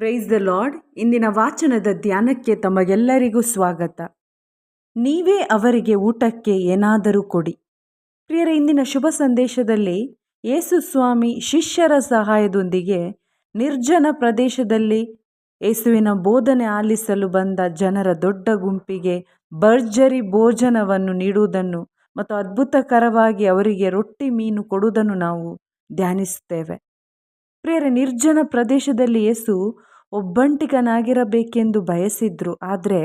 Praise the lord ಇಂದಿನ ವಾಚನದ ಧ್ಯಾನಕ್ಕೆ ತಮಗೆಲ್ಲರಿಗೂ ಸ್ವಾಗತ. ನೀವೇ ಅವರಿಗೆ ಊಟಕ್ಕೆ ಏನಾದರೂ ಕೊಡಿ. ಪ್ರಿಯರ, ಇಂದಿನ ಶುಭ ಸಂದೇಶದಲ್ಲಿ ಯೇಸು ಸ್ವಾಮಿ ಶಿಷ್ಯರ ಸಹಾಯದೊಂದಿಗೆ ನಿರ್ಜನ ಪ್ರದೇಶದಲ್ಲಿ ಯೇಸುವಿನ ಬೋಧನೆ ಆಲಿಸಲು ಬಂದ ಜನರ ದೊಡ್ಡ ಗುಂಪಿಗೆ ಭರ್ಜರಿ ಭೋಜನವನ್ನು ನೀಡುವುದನ್ನು ಮತ್ತು ಅದ್ಭುತಕರವಾಗಿ ಅವರಿಗೆ ರೊಟ್ಟಿ ಮೀನು ಕೊಡುವುದನ್ನು ನಾವು ಧ್ಯಾನಿಸುತ್ತೇವೆ. ಪ್ರಿಯರ ನಿರ್ಜನ ಪ್ರದೇಶದಲ್ಲಿ ಯೇಸು ಒಬ್ಬಂಟಿಗನಾಗಿರಬೇಕೆಂದು ಬಯಸಿದ್ರು. ಆದರೆ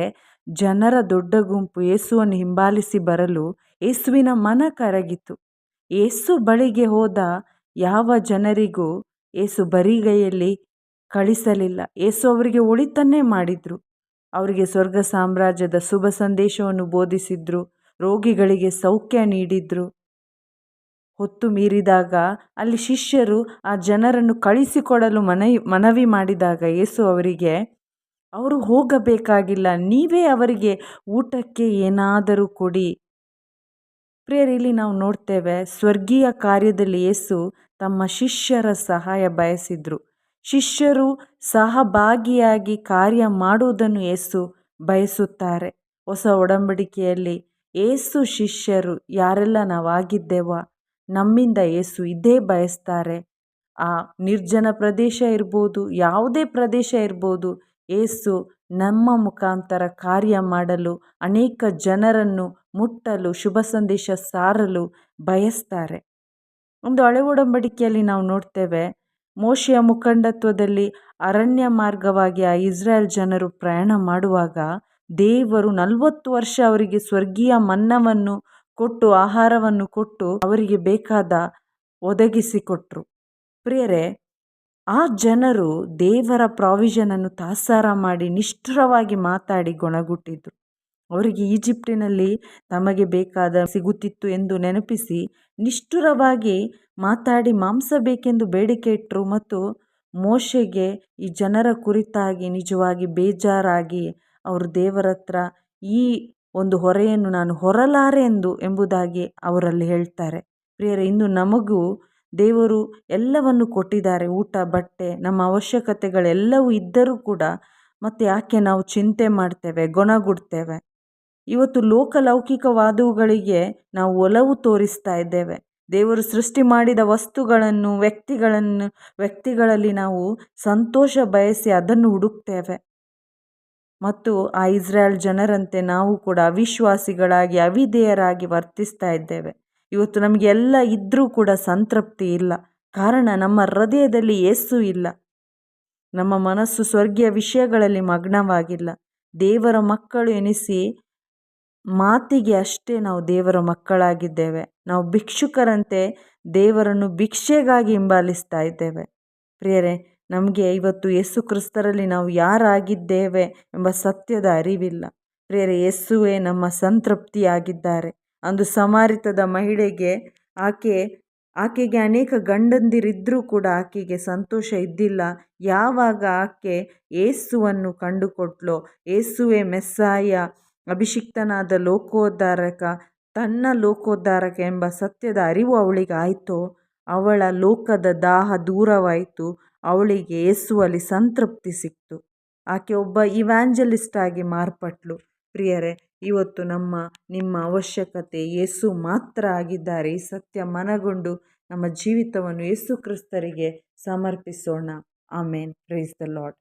ಜನರ ದೊಡ್ಡ ಗುಂಪು ಯೇಸುವನ್ನು ಹಿಂಬಾಲಿಸಿ ಬರಲು ಯೇಸುವಿನ ಮನ ಕರಗಿತು. ಯೇಸು ಬಳಿಗೆ ಹೋದ ಯಾವ ಜನರಿಗೂ ಏಸು ಬರಿಗೈಯಲ್ಲಿ ಕಳಿಸಲಿಲ್ಲ. ಏಸು ಅವರಿಗೆ ಒಳಿತನ್ನೇ ಮಾಡಿದ್ರು. ಅವರಿಗೆ ಸ್ವರ್ಗ ಸಾಮ್ರಾಜ್ಯದ ಶುಭ ಸಂದೇಶವನ್ನು ಬೋಧಿಸಿದ್ರು. ರೋಗಿಗಳಿಗೆ ಸೌಖ್ಯ ನೀಡಿದ್ರು. ಹೊತ್ತು ಮೀರಿದಾಗ ಅಲ್ಲಿ ಶಿಷ್ಯರು ಆ ಜನರನ್ನು ಕಳಿಸಿಕೊಡಲು ಮನವಿ ಮನವಿ ಮಾಡಿದಾಗ ಯೇಸು ಅವರಿಗೆ, ಅವರು ಹೋಗಬೇಕಾಗಿಲ್ಲ, ನೀವೇ ಅವರಿಗೆ ಊಟಕ್ಕೆ ಏನಾದರೂ ಕೊಡಿ. ಪ್ರೇರಿಲಿ ನಾವು ನೋಡ್ತೇವೆ ಸ್ವರ್ಗೀಯ ಕಾರ್ಯದಲ್ಲಿ ಯೇಸು ತಮ್ಮ ಶಿಷ್ಯರ ಸಹಾಯ ಬಯಸಿದ್ರು. ಶಿಷ್ಯರು ಸಹಭಾಗಿಯಾಗಿ ಕಾರ್ಯ ಮಾಡುವುದನ್ನು ಯೇಸು ಬಯಸುತ್ತಾರೆ. ಹೊಸ ಒಡಂಬಡಿಕೆಯಲ್ಲಿ ಏಸು ಶಿಷ್ಯರು, ಯಾರೆಲ್ಲ ನಾವಾಗಿದ್ದೇವ? ನಮ್ಮಿಂದ ಏಸು ಇದೇ ಬಯಸ್ತಾರೆ. ಆ ನಿರ್ಜನ ಪ್ರದೇಶ ಇರ್ಬೋದು, ಯಾವುದೇ ಪ್ರದೇಶ ಇರ್ಬೋದು, ಏಸು ನಮ್ಮ ಮುಖಾಂತರ ಕಾರ್ಯ ಮಾಡಲು, ಅನೇಕ ಜನರನ್ನು ಮುಟ್ಟಲು, ಶುಭ ಸಂದೇಶ ಸಾರಲು ಬಯಸ್ತಾರೆ. ಒಂದು ಹಳೆ ಒಡಂಬಡಿಕೆಯಲ್ಲಿ ನಾವು ನೋಡ್ತೇವೆ, ಮೋಶೆಯ ಮುಖಂಡತ್ವದಲ್ಲಿ ಅರಣ್ಯ ಮಾರ್ಗವಾಗಿ ಆ ಇಸ್ರಾಯೇಲ್ ಜನರು ಪ್ರಯಾಣ ಮಾಡುವಾಗ ದೇವರು ನಲವತ್ತು ವರ್ಷ ಅವರಿಗೆ ಸ್ವರ್ಗೀಯ ಮನ್ನವನ್ನು ಕೊಟ್ಟು, ಆಹಾರವನ್ನು ಕೊಟ್ಟು ಅವರಿಗೆ ಬೇಕಾದ ಒದಗಿಸಿಕೊಟ್ರು ಪ್ರಿಯರೇ, ಆ ಜನರು ದೇವರ ಪ್ರಾವಿಷನನ್ನು ತಾಸಾರ ಮಾಡಿ ನಿಷ್ಠುರವಾಗಿ ಮಾತಾಡಿ ಗೊಣಗುಟ್ಟಿದ್ರು. ಅವರಿಗೆ ಈಜಿಪ್ಟಿನಲ್ಲಿ ತಮಗೆ ಬೇಕಾದ ಸಿಗುತ್ತಿತ್ತು ಎಂದು ನೆನಪಿಸಿ ನಿಷ್ಠುರವಾಗಿ ಮಾತಾಡಿ ಮಾಂಸ ಬೇಕೆಂದು ಬೇಡಿಕೆ ಇಟ್ಟರು ಮತ್ತು ಮೋಶೆಗೆ ಈ ಜನರ ಕುರಿತಾಗಿ ನಿಜವಾಗಿ ಬೇಜಾರಾಗಿ ಅವರು ದೇವರತ್ರ ಈ ಒಂದು ಹೊರೆಯನ್ನು ನಾನು ಹೊರಲಾರೆ ಎಂದು ಎಂಬುದಾಗಿ ಅವರಲ್ಲಿ ಹೇಳ್ತಾರೆ. ಪ್ರಿಯರೇ, ಇಂದು ನಮಗೂ ದೇವರು ಎಲ್ಲವನ್ನು ಕೊಟ್ಟಿದ್ದಾರೆ. ಊಟ, ಬಟ್ಟೆ, ನಮ್ಮ ಅವಶ್ಯಕತೆಗಳೆಲ್ಲವೂ ಇದ್ದರೂ ಕೂಡ ಮತ್ತು ಯಾಕೆ ನಾವು ಚಿಂತೆ ಮಾಡ್ತೇವೆ, ಗೊಣಗುಡ್ತೇವೆ? ಇವತ್ತು ಲೋಕಲೌಕಿಕವಾದವುಗಳಿಗೆ ನಾವು ಒಲವು ತೋರಿಸ್ತಾ ಇದ್ದೇವೆ. ದೇವರು ಸೃಷ್ಟಿ ಮಾಡಿದ ವಸ್ತುಗಳನ್ನು, ವ್ಯಕ್ತಿಗಳನ್ನು, ವ್ಯಕ್ತಿಗಳಲ್ಲಿ ನಾವು ಸಂತೋಷ ಬಯಸಿ ಅದನ್ನು ಹುಡುಕ್ತೇವೆ. ಮತ್ತು ಆ ಇಸ್ರಾಯೇಲ್ ಜನರಂತೆ ನಾವು ಕೂಡ ಅವಿಶ್ವಾಸಿಗಳಾಗಿ, ಅವಿಧೇಯರಾಗಿ ವರ್ತಿಸ್ತಾ ಇದ್ದೇವೆ. ಇವತ್ತು ನಮಗೆ ಎಲ್ಲ ಇದ್ದರೂ ಕೂಡ ಸಂತೃಪ್ತಿ ಇಲ್ಲ. ಕಾರಣ ನಮ್ಮ ಹೃದಯದಲ್ಲಿ ಯೇಸು ಇಲ್ಲ. ನಮ್ಮ ಮನಸ್ಸು ಸ್ವರ್ಗೀಯ ವಿಷಯಗಳಲ್ಲಿ ಮಗ್ನವಾಗಿಲ್ಲ. ದೇವರ ಮಕ್ಕಳು ಎನಿಸಿ ಮಾತಿಗೆ ಅಷ್ಟೇ ನಾವು ದೇವರ ಮಕ್ಕಳಾಗಿದ್ದೇವೆ. ನಾವು ಭಿಕ್ಷುಕರಂತೆ ದೇವರನ್ನು ಭಿಕ್ಷೆಗಾಗಿ ಹಿಂಬಾಲಿಸ್ತಾ ಇದ್ದೇವೆ. ಪ್ರಿಯರೇ ನಮಗೆ ಇವತ್ತು ಯೇಸು ಕ್ರಿಸ್ತರಲ್ಲಿ ನಾವು ಯಾರಾಗಿದ್ದೇವೆ ಎಂಬ ಸತ್ಯದ ಅರಿವಿಲ್ಲ. ಪ್ರೇರೆ ಯೇಸುವೇ ನಮ್ಮ ಸಂತೃಪ್ತಿಯಾಗಿದ್ದಾರೆ. ಅಂದು ಸಮಾರಿತದ ಮಹಿಳೆಗೆ ಆಕೆ, ಆಕೆಗೆ ಅನೇಕ ಗಂಡಂದಿರಿದ್ದರೂ ಕೂಡ ಆಕೆಗೆ ಸಂತೋಷ ಇದ್ದಿಲ್ಲ. ಯಾವಾಗ ಆಕೆ ಏಸುವನ್ನು ಕಂಡುಕೊಟ್ಲೋ ಏಸುವೆ ಮೆಸ್ಸಾಯ, ಅಭಿಷಿಕ್ತನಾದ ಲೋಕೋದ್ಧಾರಕ, ತನ್ನ ಲೋಕೋದ್ಧಾರಕ ಎಂಬ ಸತ್ಯದ ಅರಿವು ಅವಳಿಗೆ ಆಯಿತೋ ಅವಳ ಲೋಕದ ದಾಹ ದೂರವಾಯಿತು. ಅವಳಿಗೆ ಯೇಸುವಲ್ಲಿ ಸಂತೃಪ್ತಿ ಸಿಕ್ತು. ಆಕೆ ಒಬ್ಬ ಇವ್ಯಾಂಜಲಿಸ್ಟ್ ಆಗಿ ಮಾರ್ಪಟ್ಲು. ಪ್ರಿಯರೇ, ಇವತ್ತು ನಮ್ಮ, ನಿಮ್ಮ ಅವಶ್ಯಕತೆ ಯೇಸು ಮಾತ್ರ ಆಗಿದ್ದಾರೆ. ಈ ಸತ್ಯ ಮನಗೊಂಡು ನಮ್ಮ ಜೀವಿತವನ್ನು ಯೇಸು ಕ್ರಿಸ್ತರಿಗೆ ಸಮರ್ಪಿಸೋಣ. ಆಮೇನ್. Praise the Lord